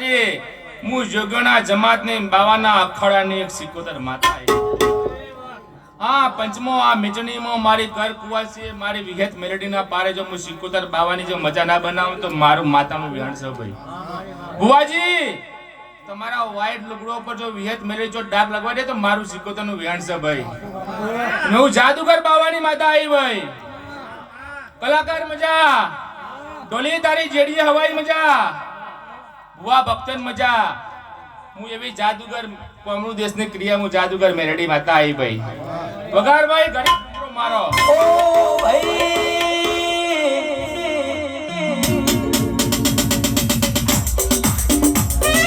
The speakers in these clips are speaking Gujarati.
બુવાજી હું જોગણા જમાતની બાવાના અખાડાની એક સિકોતર માતા હા, પંચમો આ મિચણીમાં મારી ઘર કુવાસી મારી વિહેત મેલેડીના પારે જો હું સિકોતર બાવાની જો મજા ના બનાવું તો મારું માતાનું વિહાણ છે ભાઈ. બુવાજી તમારા વાઈટ લુગડો પર જો વિહેત મેલેડી જો ડાક લગવા દે તો મારું સિકોતરનું વિહાણ છે ભાઈ. નવું જાદુગર બાવાની માતા આવી ભાઈ. કલાકાર મજા, ડોલી તારી જેડીએ હવાઈ મજા. ભુવા ભક્તન મજા. હું એવી જાદુગર, કોમળું દેશની ક્રિયા હું જાદુગર મેરડી માતા આવી ભાઈ. વગાર ભાઈ ગરીબ મારો. ઓ ભાઈ.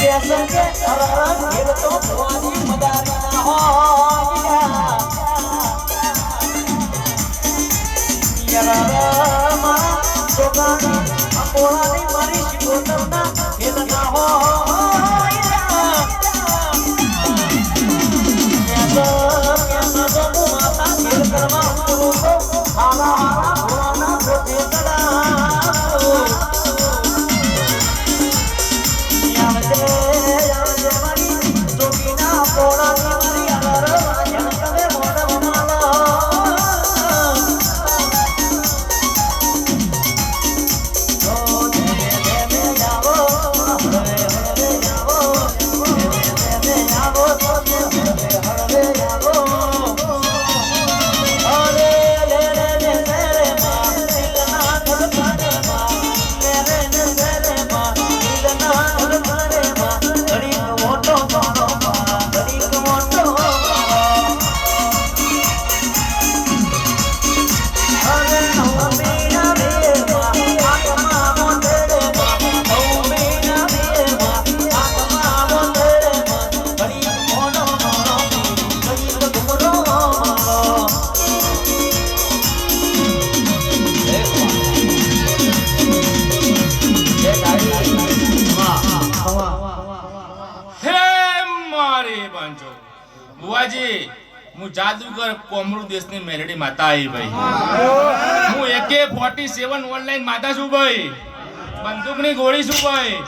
કેસર કે અરર ઘેર તો ભવાની મદારી ના હોય યરરમાં જોગાની અકોળાની મારી શિકોતરના હેત ના બુવાજી હું જાદુગર કોમળું દેશની મેરડી માતા આવી ભાઈ. હું એકે ફોર્ટી સેવન ઓનલાઈન માતા છું ભાઈ. બંદૂકની ગોળી છું ભાઈ.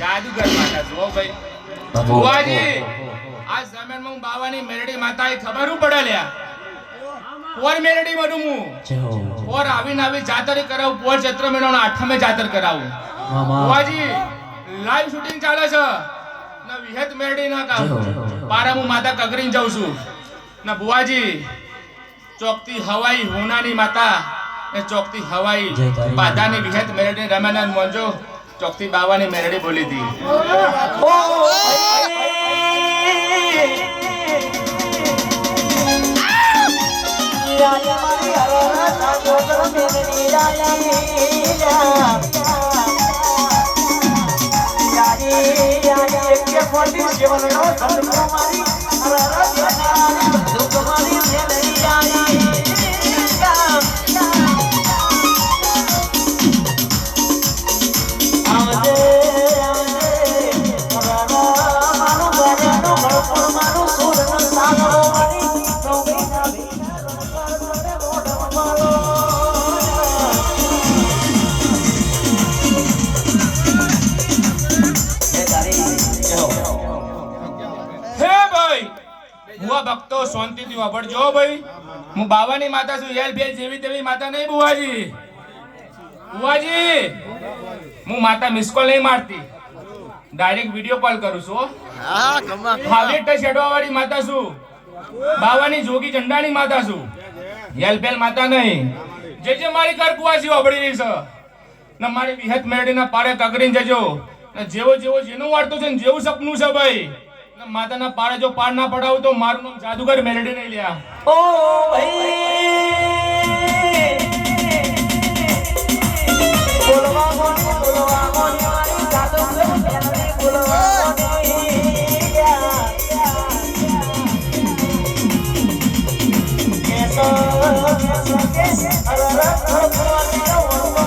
જાદુગર માતા છું ભાઈ. બુવાજી આ જમીનમાં હું બાવાની મેરડી માતા એ ખબર હું પડે લ્યા? પોર મેરડી બનું હું. પોર આવીને આવી જાતર કરાવું પોર ચૈત્ર મહિનાનો આઠમે જાતર કરાવું. બુવાજી લાઈવ શૂટિંગ ચાલે છે. ના વિહેત મેરડી ના કામ. પારા હું માતા કગરીન જાઉં છું. ના બુવાજી ચોકતી હવાઈ હોનાની માતા ને ચોકતી હવાઈ બાધાની વિહેત મેરડી રમાનંદ મોંજો ચોકતી બાવાની મેરડી બોલી હતી. હે બુવા ભક્તો શાંતિથી વાપરજો ભાઈ. હું બાવાની માતા છું યાર બે જેવી તેવી માતા નહીં બુવાજી બુવાજી હું માતા મિસ કોલ નહીં મારતી. ડાયરેક્ટ વિડિયો કોલ કરું છું હો. હાવી વાળી માતા છું. બાવાની જોગી ચંડાની માતા છું. યેલબેલ માતા નહીં. જે જે મારી ઘર કુવાસી વાપરી રહી છે. ને મારી વિહત મેરડીના પાડે કગરીને જજો. ને જેવો જેવો જેનું વાળતું છે ને જેવું સપનું છે ભાઈ. માતાના પાડે જો પાર ના પડાવું તો મારું નામ જાદુગર મેલડી નહીં લ્યા ઓ ભાઈ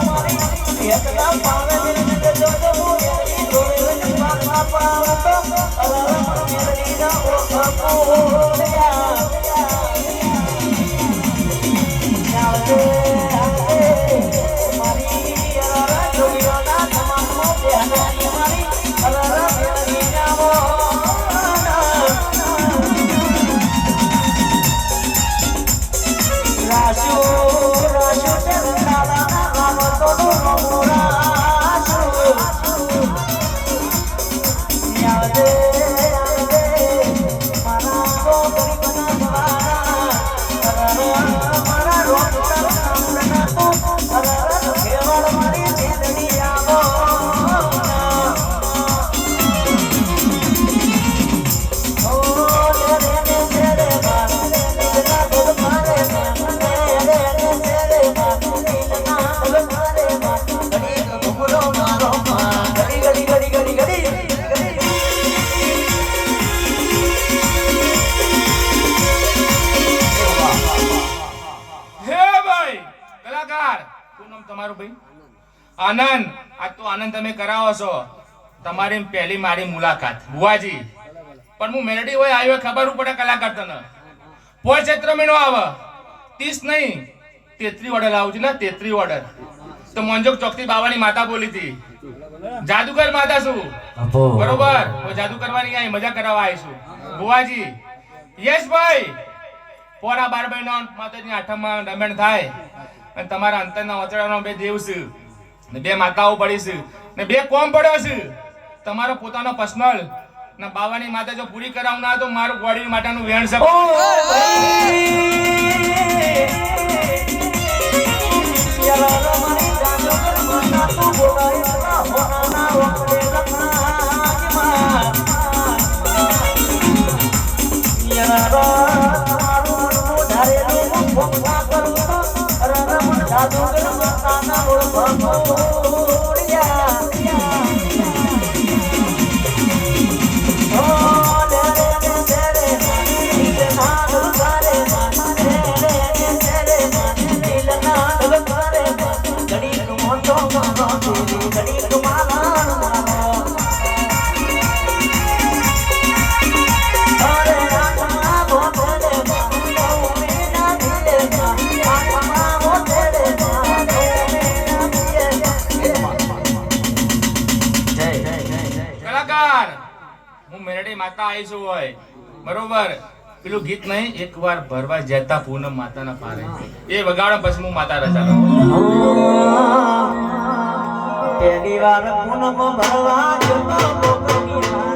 મોની કેસો Oh. oh, oh. ભાઈ? આનંદ. આ તો આનંદ તમે કરાવો છો. તમારી પહેલી મારી મુલાકાત. બુવાજી પણ હું મેલડી હોય આવ્યો ખબર પડે કલાકાર તને પોય ચૈત્ર મહિનો આવે. ત્રીસ નહીં તેત્રી ઓર્ડર આવું છું ને તેત્રી ઓર્ડર તો મોંજોક ચોકથી બાવાની માતા બોલી હતી. જાદુગર માતા છું બરોબર. જાદુ કરવાની આઈ મજા કરાવવા આવીશું બુવાજી યસ ભાઈ પોરા બાર મહિના માતાજી આઠમમાં રમણ થાય. અને તમારા અંતરના વચડાનો બે દેવ છે. ને બે માતાઓ પડી છે. ને બે કોમ પડ્યો છે. તમારો પોતાનો પર્સનલ ને બાવાની માતા જો પૂરી કરાવું ના તો મારું ગોળી માટેનું વેણ છે. કલાકાર મેરડી માતા આવી હોય. બરોબર? પેલું ગીત નહીં, એકવાર ભરવા જતા પૂનમ માતાના પારે. એ વગાડો પછી હું માતા રચા વાર પૂનમ ભરવા જતો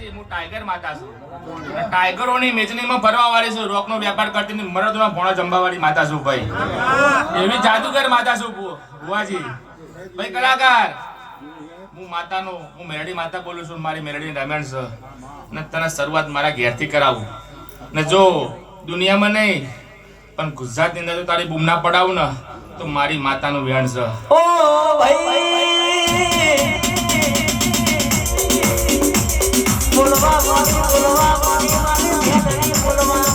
બુવાજી, હું છું. ટાઈગરોની મેચનીમાં વેપાર કરતી ને મરદના ભોણા જમવા વાળી માતા છું ભાઈ. એવી માતા હું માતાનો હું મેરડી માતા બોલું છું મારી મેરડી રમેણ છે. ને તને શરૂઆત મારા ઘેરથી કરાવું. ને જો દુનિયામાં નહીં પણ ગુજરાતની અંદર તારી બૂમ ના પડાવું ને તો મારી માતાનું વેણ છે. બોલવા બોલવા બોલવા બોલવા